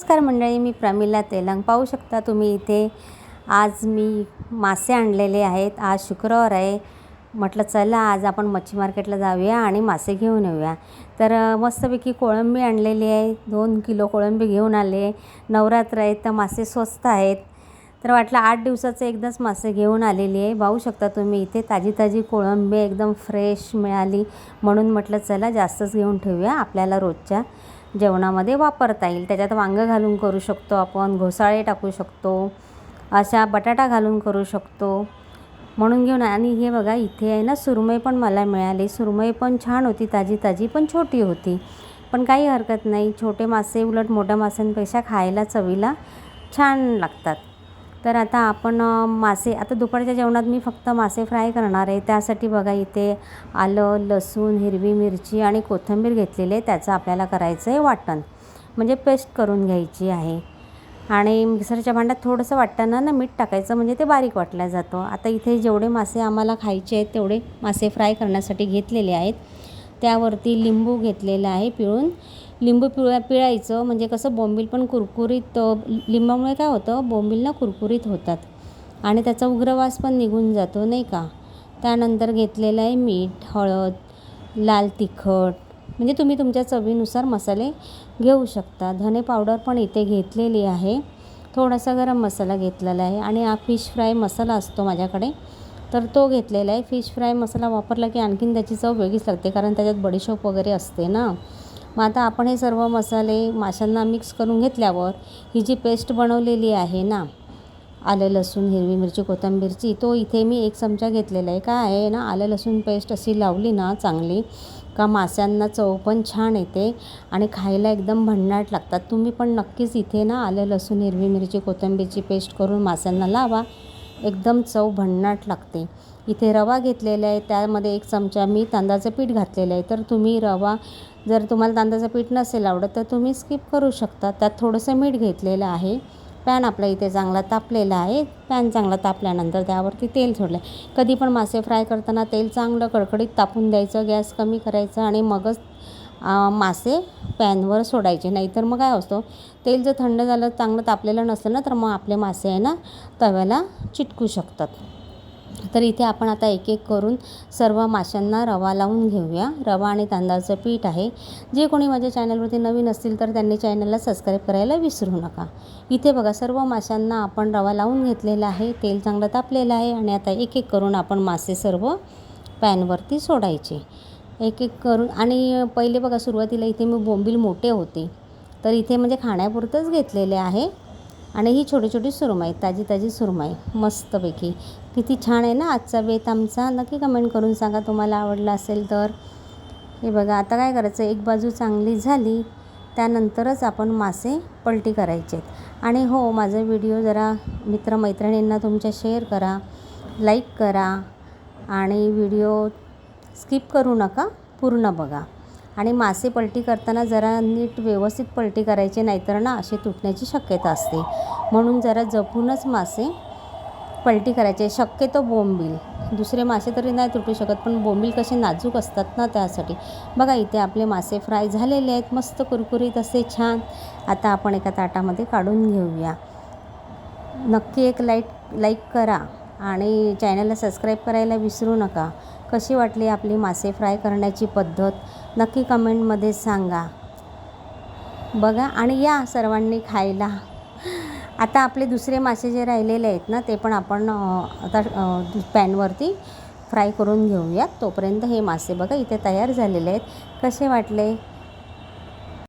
नमस्कार मंडळी मी प्रमिला तेलंग. पाहू शकता तुम्ही इथे आज मी मासे आणलेले आहेत. आज शुक्रवार आहे. म्हटलं चला आज आपण मच्छी मार्केटला जाऊया आणि मासे घेऊन येऊया. तर मस्तपैकी कोळंबी आणलेली आहे. दोन किलो कोळंबी घेऊन आले. नवरात्र आहेत तर मासे स्वस्त आहेत. तर वाटलं आठ दिवसाचे एकदाच मासे घेऊन आलेली आहे. पाहू शकता तुम्ही इथे ताजी ताजी कोळंबी एकदम फ्रेश मिळाली. म्हणून म्हटलं चला जास्तच घेऊन ठेवूया आपल्याला रोजच्या. जेवणामध्ये वापरता येईल. त्याच्यात वांगं घालून करू शकतो आपण घोसाळे टाकू शकतो अशा बटाटा घालून करू शकतो. म्हणून घेऊन आणि हे बघा इथे आहे ना सुरमई पण मला मिळाली. सुरमई पण छान होती ताजी ताजी पण छोटी होती. पण काही हरकत नाही छोटे मासे उलट मोठ्या माशांपेक्षा खायला चवीला छान लागतात. तर आता आपण मासे आता दुपारच्या जेवणात मी फक्त मासे फ्राय करणार आहे. त्यासाठी बघा इथे आलं लसूण हिरवी मिरची आणि कोथिंबीर घेतलेली आहे. त्याचं आपल्याला करायचं आहे वाटण. म्हणजे पेस्ट करून घ्यायची आहे. आणि मिक्सरच्या भांड्यात थोडंसं वाटताना ना मीठ टाकायचं म्हणजे ते बारीक वाटलं जातं. आता इथे जेवढे मासे आम्हाला खायचे आहेत तेवढे मासे फ्राय करण्यासाठी घेतलेले आहेत. त्यावरती लिंबू घेतलेला आहे पिळून. लिंबू पिळा पिळायचं म्हणजे कसं बोंबील पण कुरकुरीत लिंबामुळे काय होतं बोंबील ना कुरकुरीत होतात. आणि त्याचा उग्रवास पण निघून जातो नाही का? त्यानंतर घेतलेलं आहे मीठ हळद लाल तिखट. म्हणजे तुम्ही तुमच्या चवीनुसार मसाले घेऊ शकता. धने पावडर पण इथे घेतलेली आहे. थोडासा गरम मसाला घेतलेला आहे. आणि हा फिश फ्राय मसाला असतो माझ्याकडे. तर तो घेतलेला आहे. फिश फ्राय मसाला वापरला की आणखीन त्याची चव वेगळीच लागते कारण त्याच्यात बडीशोप वगैरे असते ना. मग आता आपण हे सर्व मसाले माशांना मिक्स करून घेतल्यावर ही जी पेस्ट बनवलेली आहे ना आलं लसूण हिरवी मिरची कोथिंबीरची तो इथे मी एक चमचा घेतलेला आहे. काय आहे ना आलं लसूण पेस्ट अशी लावली ना चांगली का माशांना चव पण छान येते आणि खायला एकदम भन्नाट लागतात. तुम्ही पण नक्कीच इथे ना आलं लसूण हिरवी मिरची कोथिंबीरची पेस्ट करून माशांना लावा. एकदम चव भन्नाट लागते. इथे रवा घेतलेला आहे त्यामध्ये एक चमचा मी तांदळाचं पीठ घातलेलं आहे. तर तुम्ही रवा जर तुम्हाला तांदळाचं पीठ नसेल आवडत तर तुम्ही स्किप करू शकता. त्यात थोडंसं मीठ घेतलेलं आहे. पॅन आपला इथे चांगला तापलेला आहे. पॅन चांगला तापल्यानंतर त्यावरती तेल सोडलं आहे कधी पण मासे फ्राय करताना तेल चांगलं कडकडीत तापून द्यायचं गॅस कमी करायचं आणि मगच मासे पॅनवर सोडायचे. नाहीतर मग काय असतो तेल जर थंड झालं चांगलं तापलेलं नसलं ना तर मग आपले मासे आहे ना तव्याला चिटकू शकतात. तर इथे आपण आता एक एक करून सर्व माशांना रवा लावून घेऊया. रवा आणि तांदळाचं पीठ आहे. जे कोणी माझ्या चॅनलवरती नवीन असतील तर त्यांनी चॅनलला सबस्क्राईब करायला विसरू नका. इथे बघा सर्व माशांना आपण रवा लावून घेतलेला आहे तेल चांगलं तापलेलं आहे आणि आता एक एक करून आपण मासे सर्व पॅनवरती सोडायचे. एक एक करून आणि पहिले बघा सुरुवातीला इथे मी बोंबील मोठे होते. तर इथे म्हणजे खाण्यापुरतंच घेतलेले आहे. आणि ही छोटी छोटी सुरमाई ताजी ताजी सुरमाई मस्तपैकी. किती छान आहे ना आजचा बेत आमचा. नक्की कमेंट करून सांगा तुम्हाला आवडला असेल तर. हे बघा आता काय करायचं? एक बाजू चांगली झाली त्यानंतरच आपण मासे पलटी करायचे आणि हो माझा व्हिडिओ जरा मित्रमैत्रिणींना तुमच्या शेअर करा लाईक करा आणि व्हिडिओ स्किप करू नका पूर्ण बघा. आणि मासे पलटी करताना जरा नीट व्यवस्थित पलटी करायचे नाहीतर ना असे तुटण्याची शक्यता असते. म्हणून जरा जपूनच मासे पलटी करायचे. शक्यतो बोंबील. दुसरे मासे तरी नाही तुटू शकत पण बोंबील कसे नाजूक असतात ना त्यासाठी. बघा इथे आपले मासे फ्राय झालेले आहेत. मस्त कुरकुरीत असे छान. आता आपण एका ताटामध्ये काढून घेऊया. नक्की एक लाइट लाईक करा. आणि चॅनलला सबस्क्राईब करायला विसरू नका. कशी वाटली आपली मासे फ्राय करण्याची पद्धत? नक्की कमेंटमध्ये सांगा. बघा आणि या सर्वांनी खायला. आता आपले दुसरे मासे जे राहिलेले आहेत ना ते पण आपण आता पॅनवरती फ्राय करून घेऊयात. तोपर्यंत हे मासे बघा इथे तयार झालेले आहेत. कसे वाटले?